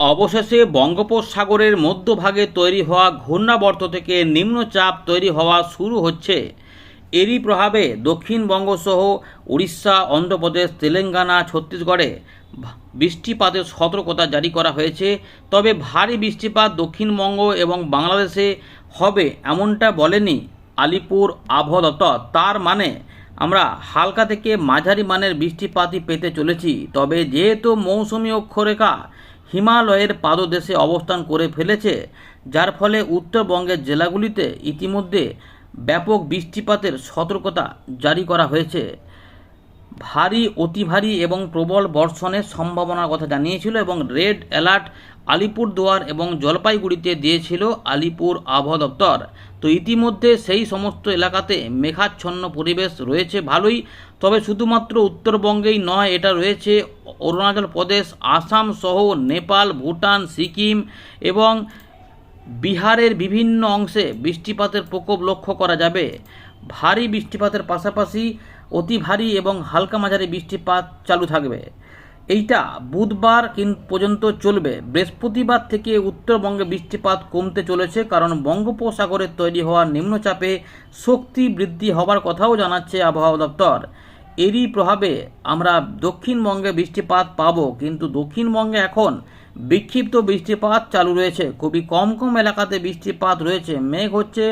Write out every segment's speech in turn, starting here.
অবশেষে বঙ্গোপসাগরের মধ্যভাগে তৈরি হওয়া ঘূর্ণাবর্ত থেকে নিম্নচাপ তৈরি হওয়া শুরু হচ্ছে। এরই প্রভাবে দক্ষিণবঙ্গ সহ উড়িষ্যা, অন্ধ্রপ্রদেশ, তেলেঙ্গানা, ছত্তিশগড়ে বৃষ্টিপাতের সতর্কতা জারি করা হয়েছে। তবে ভারী বৃষ্টিপাত দক্ষিণবঙ্গ এবং বাংলাদেশে হবে এমনটা বলেনি আলিপুর আবহাওয়া দপ্তর। তার মানে আমরা হালকা থেকে মাঝারি মানের বৃষ্টিপাতই পেতে চলেছি। তবে যেহেতু মৌসুমী অক্ষরেখা হিমালয়ের পাদদেশে অবস্থান করে ফেলেছে, যার ফলে উত্তরবঙ্গের জেলাগুলিতে ইতিমধ্যে ব্যাপক বৃষ্টিপাতের সতর্কতা জারি করা হয়েছে। ভারী, অতি ভারী এবং প্রবল বর্ষণের সম্ভাবনার কথা জানিয়েছিল এবং রেড অ্যালার্ট আলিপুরদুয়ার এবং জলপাইগুড়িতে দিয়েছিল আলিপুর আবহাওয়া দপ্তর। তো ইতিমধ্যে সেই সমস্ত এলাকাতে মেঘাচ্ছন্ন পরিবেশ রয়েছে ভালোই, তবে শুধুমাত্র উত্তরবঙ্গেই নয়, এটা রয়েছে অরুণাচল প্রদেশ, আসাম সহ নেপাল, ভুটান, সিকিম এবং বিহারের বিভিন্ন অংশে বৃষ্টিপাতের প্রকোপ লক্ষ্য করা যাবে। ভারী বৃষ্টিপাতের পাশাপাশি অতি ভারী এবং হালকা মাঝারি বৃষ্টিপাত চালু থাকবে। এইটা বুধবার পর্যন্ত চলবে। বৃহস্পতিবার থেকে উত্তরবঙ্গে বৃষ্টিপাত কমতে চলেছে, কারণ বঙ্গোপসাগরে তৈরি হওয়া নিম্নচাপে শক্তি বৃদ্ধি হবার কথাও জানাচ্ছে আবহাওয়া দপ্তর। এরই প্রভাবে আমরা দক্ষিণবঙ্গে বৃষ্টিপাত পাবো, কিন্তু দক্ষিণবঙ্গে এখন বিক্ষিপ্ত বৃষ্টিপাত চালু রয়েছে। খুবই কম কম এলাকাতে বৃষ্টিপাত রয়েছে। মেঘ হচ্ছে,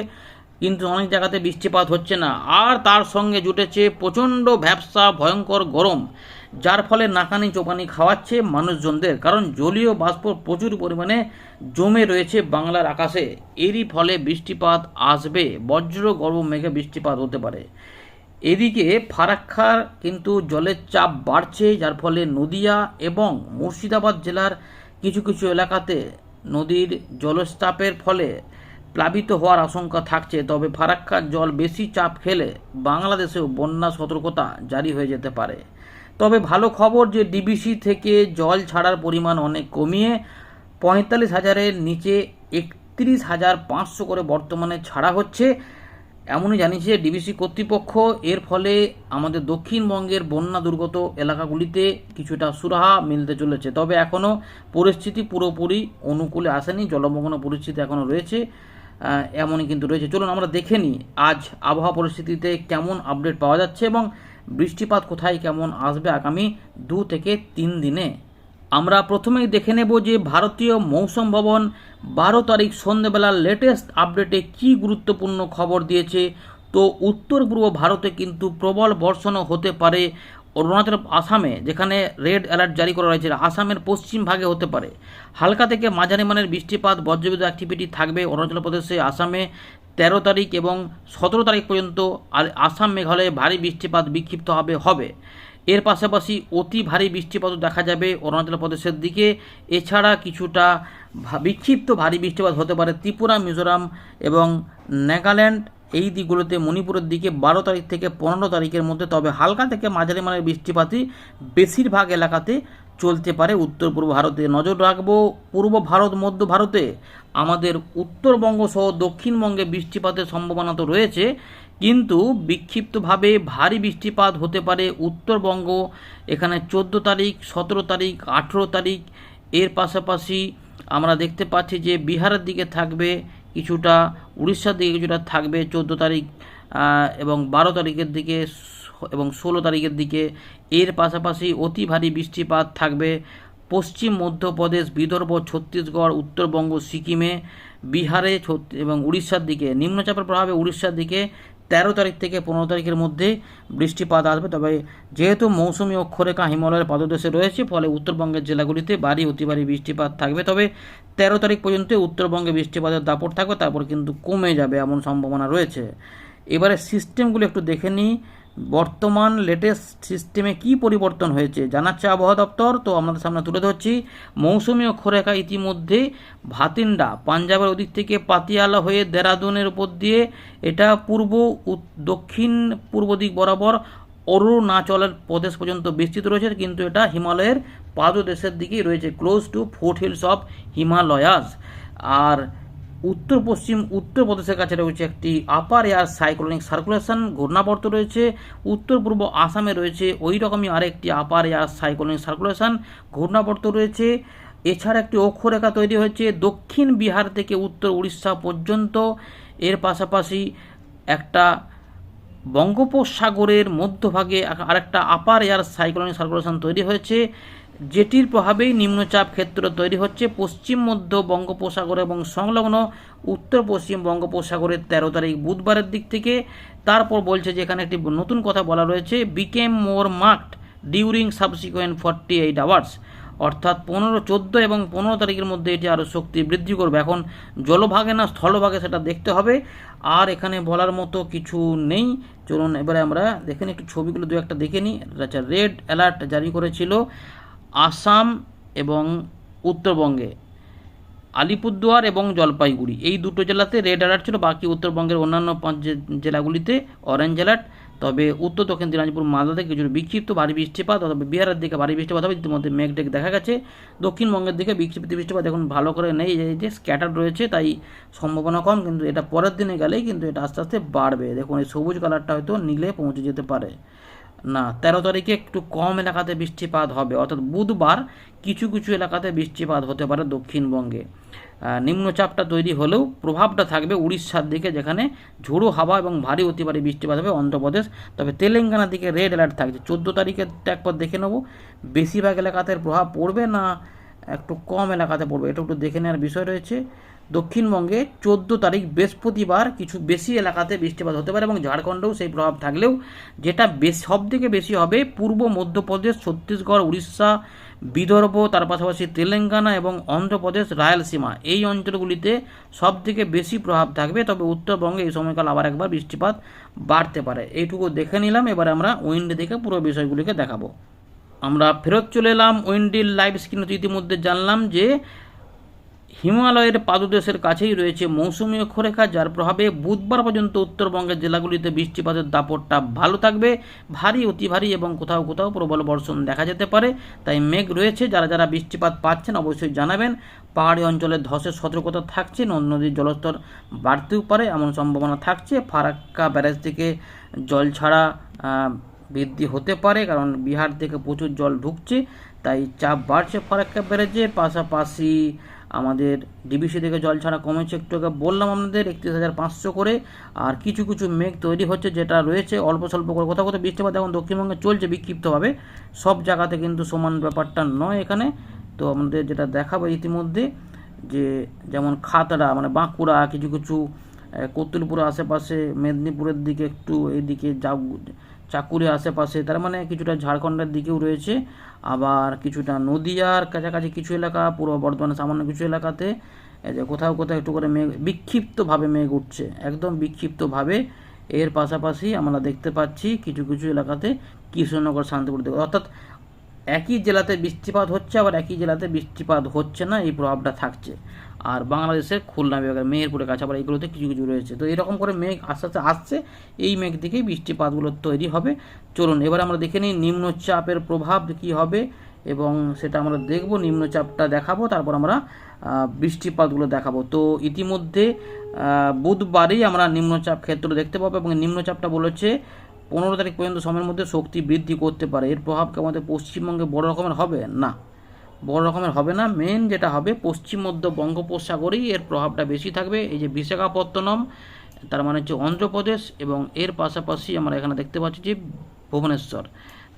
কিন্তু অনেক জায়গাতে বৃষ্টিপাত হচ্ছে না। আর তার সঙ্গে জুটেছে প্রচণ্ড ভ্যাবসা, ভয়ঙ্কর গরম। যার ফলে নাকানি চোপানি খাওয়াচ্ছে মানুষজনদের। কারণ জলীয় বাষ্প প্রচুর পরিমাণে জমে রয়েছে বাংলার আকাশে। এরই ফলে বৃষ্টিপাত আসবে। বজ্র গর্ভ মেঘে বৃষ্টিপাত হতে পারে। এদিকে ফারাক্কার কিন্তু জলের চাপ বাড়ছে, যার ফলে নদিয়া এবং মুর্শিদাবাদ জেলার কিছু কিছু এলাকাতে নদীর জলস্তাপের ফলে প্লাবিত হওয়ার আশঙ্কা থাকছে। তবে ফারাক্কার জল বেশি চাপ খেলে বাংলাদেশেও বন্যা সতর্কতা জারি হয়ে যেতে পারে। তবে ভালো খবর যে ডিবিসি থেকে জল ছাড়ার পরিমাণ অনেক কমিয়ে পঁয়তাল্লিশ হাজারের নিচে একত্রিশ হাজার পাঁচশো করে বর্তমানে ছাড়া হচ্ছে। এমনই জানিয়েছে ডিবিসি কর্তৃপক্ষ। এর ফলে আমাদের দক্ষিণবঙ্গের বন্যা দুর্গত এলাকাগুলিতে কিছুটা সুরাহা মিলতে চলেছে। তবে এখনও পরিস্থিতি পুরোপুরি অনুকূলে আসেনি। জলমগ্ন পরিস্থিতি এখনও রয়েছে এমনই কিন্তু রয়েছে। চলুন আমরা দেখে নিই আজ আবহাওয়া পরিস্থিতিতে কেমন আপডেট পাওয়া যাচ্ছে এবং বৃষ্টিপাত কোথায় কেমন আসবে আগামী দু থেকে তিন দিনে? আমরা প্রথমেই দেখে নেব যে ভারতীয় মৌসুম ভবন বারো তারিখ সন্ধ্যেবেলার লেটেস্ট আপডেটে কি গুরুত্বপূর্ণ খবর দিয়েছে। তো উত্তর পূর্ব ভারতে কিন্তু প্রবল বর্ষণও হতে পারে অরুণাচল আসামে, যেখানে রেড অ্যালার্ট জারি করা রয়েছে। আসামের পশ্চিম ভাগে হতে পারে। হালকা থেকে মাঝারি মানের বৃষ্টিপাত, বজ্রবিদ্যুৎ অ্যাক্টিভিটি থাকবে অরুণাচল প্রদেশে, আসামে। তেরো তারিখ এবং সতেরো তারিখ পর্যন্ত আসাম মেঘালয়ে ভারী বৃষ্টিপাত বিক্ষিপ্ত হবে হবে। এর পাশাপাশি অতি ভারী বৃষ্টিপাতও দেখা যাবে অরুণাচল প্রদেশের দিকে। এছাড়া কিছুটা বিক্ষিপ্ত ভারী বৃষ্টিপাত হতে পারে ত্রিপুরা, মিজোরাম এবং নাগাল্যান্ড। এই দিকগুলোতে মণিপুরের দিকে বারো তারিখ থেকে পনেরো তারিখের মধ্যে, তবে হালকা থেকে মাঝারি মানের বৃষ্টিপাতই বেশিরভাগ এলাকাতে চলতে পারে। উত্তর পূর্ব ভারতে নজর রাখব। পূর্ব ভারত, মধ্য ভারতে আমাদের উত্তরবঙ্গ সহ দক্ষিণবঙ্গে বৃষ্টিপাতের সম্ভাবনা তো রয়েছে, কিন্তু বিক্ষিপ্তভাবে ভারী বৃষ্টিপাত হতে পারে উত্তরবঙ্গ। এখানে চোদ্দ তারিখ, সতেরো তারিখ, আঠেরো তারিখ। এর পাশাপাশি আমরা দেখতে পাচ্ছি যে বিহারের দিকে থাকবে কিছুটা উড়িষ্যার দিকে কিছুটা থাকবে চোদ্দ তারিখ এবং বারো তারিখের দিকে এবং ষোলো তারিখের দিকে। এর পাশাপাশি অতি ভারী বৃষ্টিপাত থাকবে পশ্চিম মধ্যপ্রদেশ, বিদর্ভ, ছত্তিশগড়, উত্তরবঙ্গ, সিকিমে, বিহারে এবং উড়িষ্যার দিকে। নিম্নচাপের প্রভাবে উড়িষ্যার দিকে তেরো তারিখ থেকে পনেরো তারিখের মধ্যে বৃষ্টিপাত আসবে। তবে যেহেতু মৌসুমি অক্ষরেখা হিমালয়ের পাদদেশে রয়েছে, ফলে উত্তরবঙ্গের জেলাগুলিতে বাড়ি অতি বৃষ্টিপাত থাকবে। তবে তেরো তারিখ পর্যন্ত উত্তরবঙ্গে বৃষ্টিপাতের দাপট থাকবে, তারপর কিন্তু কমে যাবে এমন সম্ভাবনা রয়েছে। এবারে সিস্টেমগুলো একটু দেখে নিই। বর্তমান লেটেস্ট সিস্টেমে কি পরিবর্তন হয়েছে? জানাচ্ছে আবহাওয়া দপ্তর। তো আমাদের সামনে তুলে ধরছি। মৌসুমী অক্ষরেখা ইতিমধ্যে ভাতিন্ডা, পাঞ্জাবের ওদিক থেকে পাতিয়ালা হয়ে দেরাদুনের উপর দিয়ে, এটা পূর্ব দক্ষিণ পূর্ব দিক বরাবর অরুণাচলের প্রদেশ পর্যন্ত বিস্তৃত রয়েছে, কিন্তু এটা হিমালয়ের পাদদেশের দিকেই রয়েছে close to foothills of Himalayas আর উত্তর পশ্চিম উত্তরপ্রদেশের কাছে রয়েছে একটি আপার এয়ার সাইক্লোনিক সার্কুলেশন ঘূর্ণাবর্ত রয়েছে। উত্তর পূর্ব আসামে রয়েছে ওই রকমই আরেকটি আপার এয়ার সাইক্লোনিক সার্কুলেশন ঘূর্ণাবর্ত রয়েছে। এছাড়া একটি অক্ষরেখা তৈরি হয়েছে দক্ষিণ বিহার থেকে উত্তর উড়িষ্যা পর্যন্ত। এর পাশাপাশি একটা বঙ্গোপসাগরের মধ্যভাগে আরেকটা আপার এয়ার সাইক্লোনিক সার্কুলেশন তৈরি হয়েছে। যেটির প্রভাবেই নিম্নচাপ ক্ষেত্র তৈরি হচ্ছে। পশ্চিম, মধ্য বঙ্গোপসাগর এবং সংলগ্ন উত্তর পশ্চিম বঙ্গোপসাগরের তেরো তারিখ বুধবারের দিক থেকে। তারপর বলছে যে এখানে একটি নতুন কথা বলা রয়েছে became more marked during subsequent forty eight hours অর্থাৎ পনেরো, চোদ্দ এবং পনেরো তারিখের মধ্যে এটি আরও শক্তি বৃদ্ধি করবে। এখন জলভাগে না স্থলভাগে সেটা দেখতে হবে। আর এখানে বলার মতো কিছু নেই। চলুন এবারে আমরা দেখে নিই, একটু ছবিগুলো দু একটা দেখে নিই। আচ্ছা রেড অ্যালার্ট জারি করেছিল। আসাম এবং উত্তরবঙ্গে। আলিপুরদুয়ার এবং জলপাইগুড়ি। এই দুটো জেলাতে রেড অ্যালার্ট ছিল, বাকি উত্তরবঙ্গের অন্যান্য পাঁচ জেলাগুলিতে অরেঞ্জ অ্যালার্ট তবে উত্তর দক্ষিণ দিনাজপুর মালদাতে কিছু বিক্ষিপ্ত ভারী বৃষ্টিপাত অথবা বিহারের দিকে ভারী বৃষ্টিপাত হবে। ইতিমধ্যে মেঘ টেক দেখা গেছে। দক্ষিণবঙ্গের দিকে বিক্ষিপ্ত বৃষ্টিপাত এখন ভালো করে নেই। এই যে স্ক্যাটার রয়েছে, তাই সম্ভাবনা কম, কিন্তু এটা পরের দিনে গেলেই কিন্তু এটা আস্তে আস্তে বাড়বে। দেখুন, এই সবুজ কালারটা হয়তো নীলে পৌঁছে যেতে পারে। না, তেরো তারিখে একটু কম এলাকাতে বৃষ্টিপাত হবে। অর্থাৎ বুধবার কিছু কিছু এলাকাতে বৃষ্টিপাত হতে পারে দক্ষিণবঙ্গে। নিম্নচাপটা তৈরি হলেও প্রভাবটা থাকবে উড়িষ্যার দিকে, যেখানে ঝোড়ো হাওয়া এবং ভারী অতি ভারী বৃষ্টিপাত হবে অন্ধ্রপ্রদেশ। তবে তেলেঙ্গানার দিকে রেড অ্যালার্ট থাকছে। চোদ্দ তারিখেরটা একবার দেখে নেব, বেশিরভাগ এলাকাতে প্রভাব পড়বে না একটু কম এলাকাতে পড়বে? এটা একটু দেখে নেওয়ার বিষয় রয়েছে। দক্ষিণবঙ্গে চোদ্দ তারিখ বৃহস্পতিবার কিছু বেশি এলাকাতে বৃষ্টিপাত হতে পারে এবং ঝাড়খণ্ডেও সেই প্রভাব থাকলেও যেটা বেশ সব থেকে বেশি হবে পূর্ব মধ্যপ্রদেশ, ছত্তিশগড়, উড়িষ্যা, বিদর্ভ, তার পাশাপাশি তেলেঙ্গানা এবং অন্ধ্রপ্রদেশ, রায়লসীমা। এই অঞ্চলগুলিতে সব থেকে বেশি প্রভাব থাকবে, তবে উত্তরবঙ্গে এই সময়কাল আবার একবার বৃষ্টিপাত বাড়তে পারে। এইটুকু দেখে নিলাম, এবার আমরা উইন্ড দেখে পুরো বিষয়গুলিকে দেখাবো। আমরা ফেরত চলে এলাম উইন্ডিল লাইভ স্ক্রিনে ইতিমধ্যে জানলাম যে হিমালয়ের পাদদেশের কাছেই রয়েছে মৌসুমী অক্ষরেখা যার প্রভাবে বুধবার পর্যন্ত উত্তরবঙ্গের জেলাগুলিতে বৃষ্টিপাতের দাপটটা ভালো থাকবে। ভারী, অতি ভারী এবং কোথাও কোথাও প্রবল বর্ষণ দেখা যেতে পারে। তাই মেঘ রয়েছে। যারা যারা বৃষ্টিপাত পাচ্ছেন অবশ্যই জানাবেন। পাহাড়ি অঞ্চলে ধসের সতর্কতা থাকছে, নদ নদীর জলস্তর বাড়তেও পারে, এমন সম্ভাবনা থাকছে। ফারাক্কা ব্যারেজ থেকে জল ছাড়া বৃদ্ধি হতে পারে, কারণ বিহার থেকে প্রচুর জল ঢুকছে, তাই চাপ বাড়ছে ফারাক্কা ব্যারেজের পাশাপাশি আমাদের ডিবিসি থেকে জল ছাড়া কমেছে, একটু আগে বললাম আপনাদের, একত্রিশ হাজার পাঁচশো করে। আর কিছু কিছু মেঘ তৈরি হচ্ছে যেটা রয়েছে, অল্প স্বল্প করে। কোথাও কোথাও বৃষ্টিপাত এখন দক্ষিণবঙ্গে চলছে, বিক্ষিপ্তভাবে। সব জায়গাতে কিন্তু সমান ব্যাপারটা নয় এখানে। তো আমাদের যেটা দেখাবো ইতিমধ্যে, যে যেমন খাতড়া মানে বাঁকুড়া, কিছু কিছু কতুলপুর আশেপাশে, মেদিনীপুরের দিকে একটু এইদিকে যাও চাকুরে আশেপাশে, তার মানে কিছুটা ঝাড়খণ্ডের দিকেও রয়েছে। আবার কিছুটা নদিয়ার কাছাকাছি কিছু এলাকা, পূর্ব বর্ধমানের সামান্য কিছু এলাকাতে যে কোথাও কোথাও একটু করে মেঘ, বিক্ষিপ্তভাবে মেঘ উঠছে, একদম বিক্ষিপ্তভাবে। এর পাশাপাশি আমরা দেখতে পাচ্ছি কিছু কিছু এলাকাতে কৃষ্ণনগর, শান্তিপুর দিকে, অর্থাৎ একই জেলাতে বৃষ্টিপাত হচ্ছে, আবার একই জেলাতে বৃষ্টিপাত হচ্ছে না, এই প্রভাবটা থাকছে। আর বাংলাদেশের খুলনা, বিভাগের মেহেরপুরের কাছে আবার এইগুলোতে কিছু কিছু রয়েছে। তো এরকম করে মেঘ আস্তে আস্তে আসছে, এই মেঘ থেকেই বৃষ্টিপাতগুলো তৈরি হবে। চলুন, এবার আমরা দেখে নিই নিম্নচাপের প্রভাব কী হবে, এবং সেটা আমরা দেখব, নিম্নচাপটা দেখাবো, তারপর আমরা বৃষ্টিপাতগুলো দেখাবো। তো ইতিমধ্যে বুধবারেই আমরা নিম্নচাপ ক্ষেত্র দেখতে পাবো, এবং নিম্নচাপটা বলেছে পনেরো তারিখ পর্যন্ত সময়ের মধ্যে শক্তি বৃদ্ধি করতে পারে। এর প্রভাব কি আমাদের পশ্চিমবঙ্গে বড় রকমের হবে? না। বড় রকমের হবে না। মেন যেটা হবে, পশ্চিম মধ্য বঙ্গোপসাগরেই এর প্রভাবটা বেশি থাকবে। এই যে বিশাখাপত্তনম, তার মানে হচ্ছে অন্ধ্রপ্রদেশ এবং এর পাশাপাশি আমরা এখানে দেখতে পাচ্ছি যে ভুবনেশ্বর,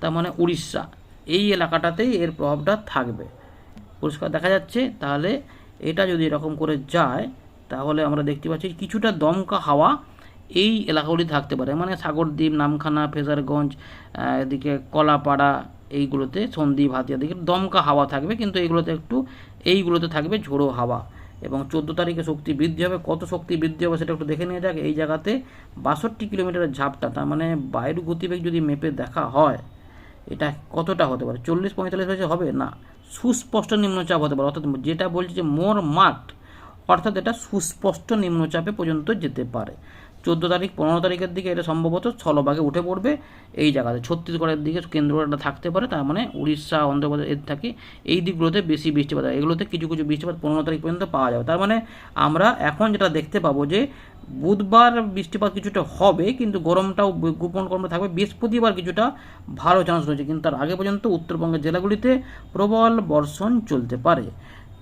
তার মানে উড়িষ্যা। এই এলাকাটাতেই এর প্রভাবটা থাকবে। পরিষ্কার দেখা যাচ্ছে। তাহলে এটা যদি এরকম করে যায়, তাহলে আমরা দেখতে পাচ্ছি কিছুটা দমকা হাওয়া এই এলাকাগুলি থাকতে পারে। মানে সাগরদ্বীপ, নামখানা, ফেজারগঞ্জ এদিকে কলাপাড়া এইগুলোতে, সন্দ্বীপ, হাতিয়া দিকে দমকা হাওয়া থাকবে। কিন্তু এইগুলোতে একটু এইগুলোতে থাকবে ঝোড়ো হাওয়া। এবং চোদ্দ তারিখে শক্তি বৃদ্ধি হবে। কত শক্তি বৃদ্ধি হবে সেটা একটু দেখে নিয়ে যাক। এই জায়গাতে বাষট্টি কিলোমিটারের ঝাপটা, তার মানে বায়ু গতিবেগ যদি মেপে দেখা হয়, এটা কতটা হতে পারে? চল্লিশ, পঁয়তাল্লিশ বছর হবে? না। সুস্পষ্ট নিম্নচাপ হতে পারে। অর্থাৎ যেটা বলছে যে মোর মাঠ, অর্থাৎ এটা সুস্পষ্ট নিম্নচাপে পর্যন্ত যেতে পারে। চোদ্দ তারিখ, পনেরো তারিখের দিকে এটা সম্ভবত স্থলভাগে উঠে পড়বে এই জায়গাতে। ছত্তিশগড়ের দিকে কেন্দ্রটা থাকতে পারে, তার মানে উড়িষ্যা অন্ধ্রপ্রদেশ এর থাকে এই দিকগুলোতে বেশি বৃষ্টিপাত হয়। এগুলোতে কিছু কিছু বৃষ্টিপাত পনেরো তারিখ পর্যন্ত পাওয়া যাবে। তার মানে আমরা এখন যেটা দেখতে পাবো যে, বুধবার বৃষ্টিপাত কিছুটা হবে, কিন্তু গরমটাও গোপন গরম থাকবে। বৃহস্পতিবার কিছুটা ভালো চান্স রয়েছে, কিন্তু তার আগে পর্যন্ত উত্তরবঙ্গের জেলাগুলিতে প্রবল বর্ষণ চলতে পারে।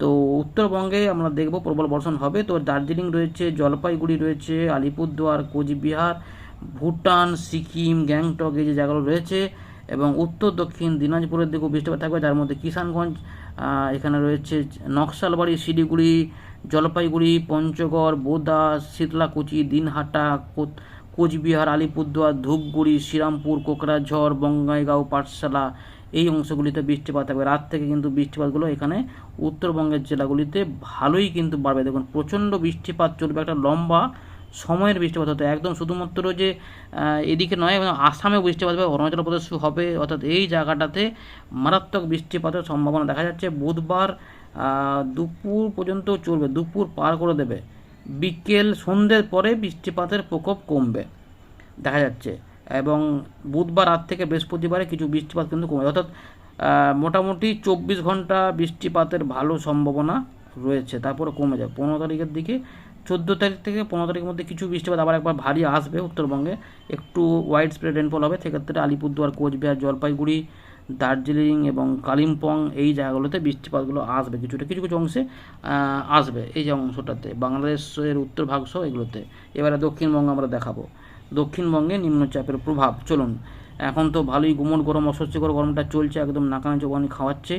তো উত্তরবঙ্গে আমরা দেখব প্রবল বর্ষণ হবে। তো দার্জিলিং রয়েছে, জলপাইগুড়ি রয়েছে, আলিপুরদুয়ার, কোচবিহার, ভুটান, সিকিম, গ্যাংটক এই যে জায়গাগুলো রয়েছে এবং উত্তর, দক্ষিণ, দিনাজপুরের দিকেও বৃষ্টিপাত থাকবে। যার মধ্যে কিষানগঞ্জ এখানে রয়েছে নকশালবাড়ি, শিলিগুড়ি, জলপাইগুড়ি, পঞ্চগড়, বোদা, শীতলাকুচি, দিনহাটা কোচবিহার, আলিপুরদুয়ার, ধূপগুড়ি, শ্রীরামপুর, কোকরাঝড়, বঙ্গাইগাঁও, পাঠশালা এই অংশগুলিতে বৃষ্টিপাত থাকবে। রাত থেকে কিন্তু বৃষ্টিপাতগুলো এখানে উত্তরবঙ্গের জেলাগুলিতে ভালোই কিন্তু বাড়বে। দেখুন, প্রচণ্ড বৃষ্টিপাত চলবে, একটা লম্বা সময়ের বৃষ্টিপাত হতে একদম শুধুমাত্র যে এদিকে নয়, এবং আসামেও বৃষ্টিপাত হবে, অরুণাচল প্রদেশও হবে। অর্থাৎ এই জায়গাটাতে মারাত্মক বৃষ্টিপাতের সম্ভাবনা দেখা যাচ্ছে। বুধবার দুপুর পর্যন্ত চলবে, দুপুর পার করে দেবে। বিকেল সন্ধ্যের পরে বৃষ্টিপাতের প্রকোপ কমবে, দেখা যাচ্ছে। এবং বুধবার রাত থেকে বৃহস্পতিবারে কিছু বৃষ্টিপাত কিন্তু কমে অর্থাৎ মোটামুটি চব্বিশ ঘণ্টা বৃষ্টিপাতের ভালো সম্ভাবনা রয়েছে। তারপরে কমে যাবে। পনেরো তারিখের দিকে, চোদ্দ তারিখ থেকে পনেরো তারিখের মধ্যে কিছু বৃষ্টিপাত আবার একবার ভারী আসবে উত্তরবঙ্গে। একটু ওয়াইড স্প্রেড রেনফল হবে। সেক্ষেত্রে আলিপুরদুয়ার, কোচবিহার, জলপাইগুড়ি, দার্জিলিং এবং কালিম্পং এই জায়গাগুলোতে বৃষ্টিপাতগুলো আসবে কিছুটা। কিছু কিছু অংশে আসবে এই যে অংশটাতে। বাংলাদেশের উত্তর ভাগ সহ এগুলোতে। এবারে দক্ষিণবঙ্গ আমরা দেখাবো। দক্ষিণবঙ্গে নিম্নচাপের প্রভাব। চলুন, এখন তো ভালোই গুমট গরম, অস্বস্তিকর গরমটা চলছে, একদম নাকানি চোবানি খাওয়াচ্ছে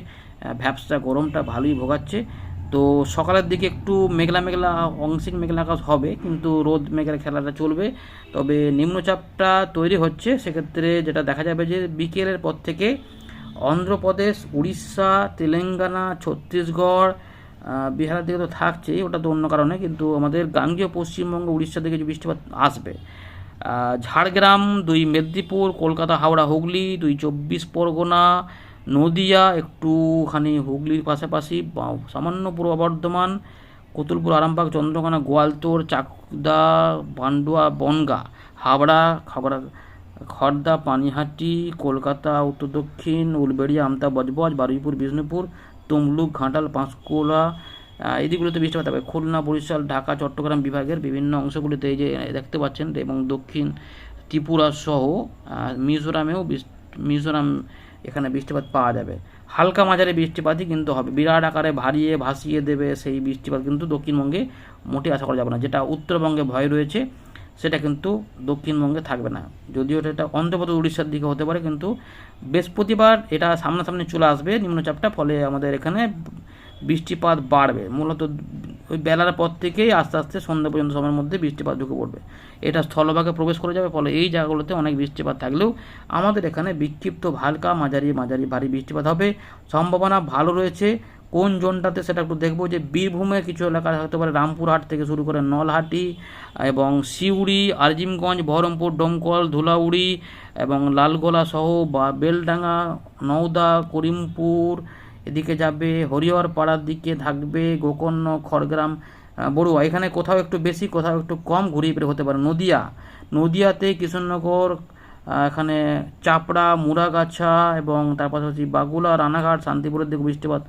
ভ্যাপসা গরমটা ভালোই ভোগাচ্ছে। তো সকালের দিকে একটু মেঘলা মেঘলা, অংশিক মেঘলা আকাশ হবে, কিন্তু রোদ মেঘের খেলাটা চলবে। তবে নিম্নচাপটা তৈরি হচ্ছে, সেক্ষেত্রে যেটা দেখা যাবে যে বিকেলের পর থেকে অন্ধ্রপ্রদেশ, উড়িষ্যা, তেলেঙ্গানা, ছত্তিশগড় বিহারের দিকে তো থাকছেই, ওটা তো অন্য কারণে, কিন্তু আমাদের গাঙ্গীয় পশ্চিমবঙ্গ উড়িষ্যা থেকে যে বৃষ্টিপাত আসবে ঝাড়গ্রাম, দুই মেদিনীপুর, কলকাতা, হাওড়া, হুগলি, দুই চব্বিশ পরগনা, নদিয়া, একটুখানি হুগলির পাশাপাশি সামান্য পূর্ব বর্ধমান, কতুলপুর, আরামবাগ, চন্দ্রকোনা গোয়ালতোড় চাকদা পান্ডুয়া বনগা হাবড়া খাবড়া খড়দা পানিহাটি, কলকাতা, উত্তর দক্ষিণ, উলবেড়িয়া, আমতা, বজবজ, বারুইপুর, বিষ্ণুপুর, তমলুক, ঘাটাল পাঁশকুড়া এদিকগুলোতে বৃষ্টিপাত হবে খুলনা, বরিশাল, ঢাকা, চট্টগ্রাম বিভাগের বিভিন্ন অংশগুলিতে এই যে দেখতে পাচ্ছেন এবং দক্ষিণ ত্রিপুরা সহ মিজোরামেও মিজোরাম এখানে বৃষ্টিপাত পাওয়া যাবে। হালকা মাঝারি বৃষ্টিপাতই কিন্তু হবে। বিরাট আকারে ভারিয়ে ভাসিয়ে দেবে সেই বৃষ্টিপাত কিন্তু দক্ষিণবঙ্গে মোটে আশা করা যাবে না। যেটা উত্তরবঙ্গে ভয় রয়েছে, সেটা কিন্তু দক্ষিণবঙ্গে থাকবে না। যদিও এটা অন্ধ্রপ্রদেশ, উড়িষ্যার দিকে হতে পারে, কিন্তু বৃহস্পতিবার এটা সামনাসামনি চলে আসবে নিম্নচাপটা। ফলে আমাদের এখানে বৃষ্টিপাত বাড়বে। মূলত ওই বেলার পর থেকেই আস্তে আস্তে সন্ধ্যা পর্যন্ত সময়ের মধ্যে বৃষ্টিপাত ঢুকে পড়বে। এটা স্থলভাগে প্রবেশ করে যাবে, ফলে এই জায়গাগুলোতে অনেক বৃষ্টিপাত থাকলেও আমাদের এখানে বিক্ষিপ্ত হালকা মাঝারি মাঝারি ভারী বৃষ্টিপাত হবে। সম্ভাবনা ভালো রয়েছে। কোন জোনটাতে সেটা একটু দেখব যে বীরভূমের কিছু এলাকা হতে পারে, রামপুরহাট থেকে শুরু করে নলহাটি এবং সিউড়ি, আজিমগঞ্জ, বহরমপুর, ডোমকল, ধুলাউড়ি এবং লালগোলা সহ বা বেলডাঙ্গা, নওদা, করিমপুর এদিকে যাবে হরিহর পাড়ার দিকে, থাকবে গোকর্ণ, খড়গ্রাম বড়ুয়া। এখানে কোথাও একটু বেশি, কোথাও একটু কম ঘুরিয়ে ফিরে হতে পারে। নদিয়া, নদিয়াতে কৃষ্ণনগর এখানে চাপড়া মুরাগাছা এবং তার পাশাপাশি বাগুলা, রানাঘাট, শান্তিপুরের দিকে বৃষ্টিপাত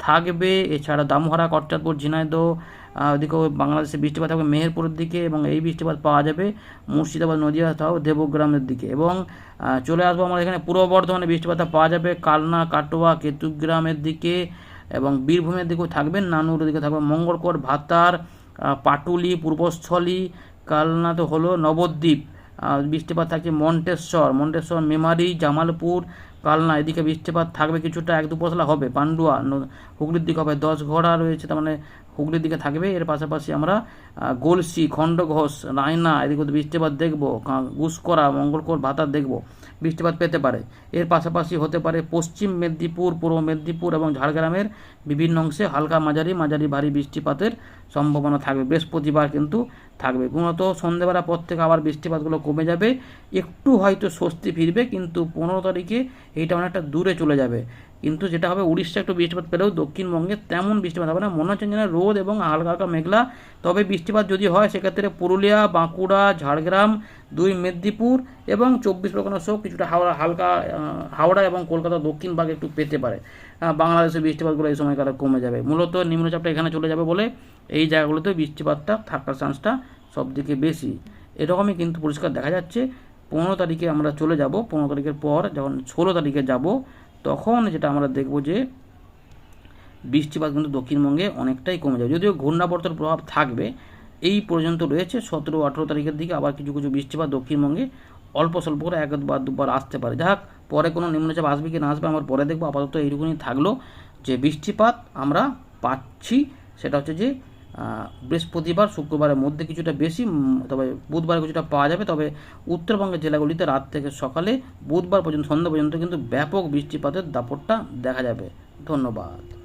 থাকবে। এছাড়া দামোহরা কটচাঁদপুর ঝিনাইদহ ওদিকেও বাংলাদেশে বৃষ্টিপাত থাকবে মেহেরপুরের দিকে এবং এই বৃষ্টিপাত পাওয়া যাবে মুর্শিদাবাদ, নদীয়া সহ দেবগ্রামের দিকে। এবং চলে আসব আমাদের এখানে পূর্ব বর্ধমানে বৃষ্টিপাত পাওয়া যাবে কালনা, কাটোয়া, কেতুগ্রামের দিকে এবং বীরভূমের দিকেও থাকবে, নানুর দিকে থাকবে মঙ্গলকোট, ভাতার পাটুলি, পূর্বস্থলী, কালনা তো হলো নবদ্বীপ। বৃষ্টিপাত থাকছে মন্টেশ্বর মন্টেশ্বর, মেমারি, জামালপুর কালনা, এদিকে বৃষ্টিপাত থাকবে কিছুটা, এক দু পশলা হবে, পান্ডুয়া হুগলির দিকে হবে দশ ঘোড়া রয়েছে, তার মানে হুগলির দিকে থাকবে। এর পাশাপাশি আমরা গলসি, খণ্ডঘোষ, রায়না, এদিকে বৃষ্টিপাত দেখব গুসকরা মঙ্গলকোট, ভাতার দেখব, বৃষ্টিপাত পেতে পারে। এর পাশাপাশি হতে পারে পশ্চিম মেদিনীপুর, পূর্ব মেদিনীপুর এবং ঝাড়গ্রামের বিভিন্ন অংশে হালকা মাঝারি মাঝারি ভারী বৃষ্টিপাতের সম্ভাবনা থাকবে। বৃহস্পতিবার কিন্তু থাকবে। মূলত সন্ধ্যেবেলা পর থেকে আবার বৃষ্টিপাতগুলো কমে যাবে। একটু হয়তো স্বস্তি ফিরবে, কিন্তু পনেরো তারিখে এইটা অনেকটা দূরে চলে যাবে। কিন্তু যেটা হবে, উড়িষ্যা একটু বৃষ্টিপাত পেলেও দক্ষিণবঙ্গে তেমন বৃষ্টিপাত হবে না। মনে হচ্ছে যেন রোদ এবং হালকা হালকা মেঘলা। তবে বৃষ্টিপাত যদি হয়, সেক্ষেত্রে পুরুলিয়া, বাঁকুড়া, ঝাড়গ্রাম, দুই মেদিনীপুর এবং চব্বিশ পরগনা সহ কিছুটা হাওড়া, হালকা হাওড়া এবং কলকাতা দক্ষিণ ভাগে একটু পেতে পারে। বাংলাদেশের বৃষ্টিপাতগুলো এই সময়কালে কমে যাবে। মূলত নিম্নচাপটা এখানে চলে যাবে বলে এই জায়গাগুলোতে বৃষ্টিপাতটা, থাকার চান্সটা সব সবদিকে বেশি। এরকমই কিন্তু পরিষ্কার দেখা যাচ্ছে। পনেরো তারিখে আমরা চলে যাব। পনেরো তারিখের পর, যখন ষোলো তারিখে যাব তখন যেটা আমরা দেখব যে বৃষ্টিপাত কিন্তু দক্ষিণবঙ্গে অনেকটাই কমে যাবে। যদিও ঘূর্ণাবর্তের প্রভাব থাকবে, এই পর্যন্ত রয়েছে। সতেরো আঠেরো তারিখের দিকে আবার কিছু কিছু বৃষ্টিপাত দক্ষিণবঙ্গে অল্প স্বল্প করে একবার দুবার আসতে পারে। যাক, পরে কোনো নিম্নচাপ আসবে কি না আসবে আমার পরে দেখব। আপাতত এইটুকুনি থাকল যে বৃষ্টিপাত আমরা পাচ্ছি। সেটা হচ্ছে যে বৃহস্পতিবার, শুক্রবারের মধ্যে কিছুটা বেশি তবে বুধবার কিছুটা পাওয়া যাবে। তবে উত্তরবঙ্গের জেলাগুলিতে রাত থেকে সকালে বুধবার পর্যন্ত, সন্ধ্যা পর্যন্ত কিন্তু ব্যাপক বৃষ্টিপাতের দাপটটা দেখা যাবে। ধন্যবাদ।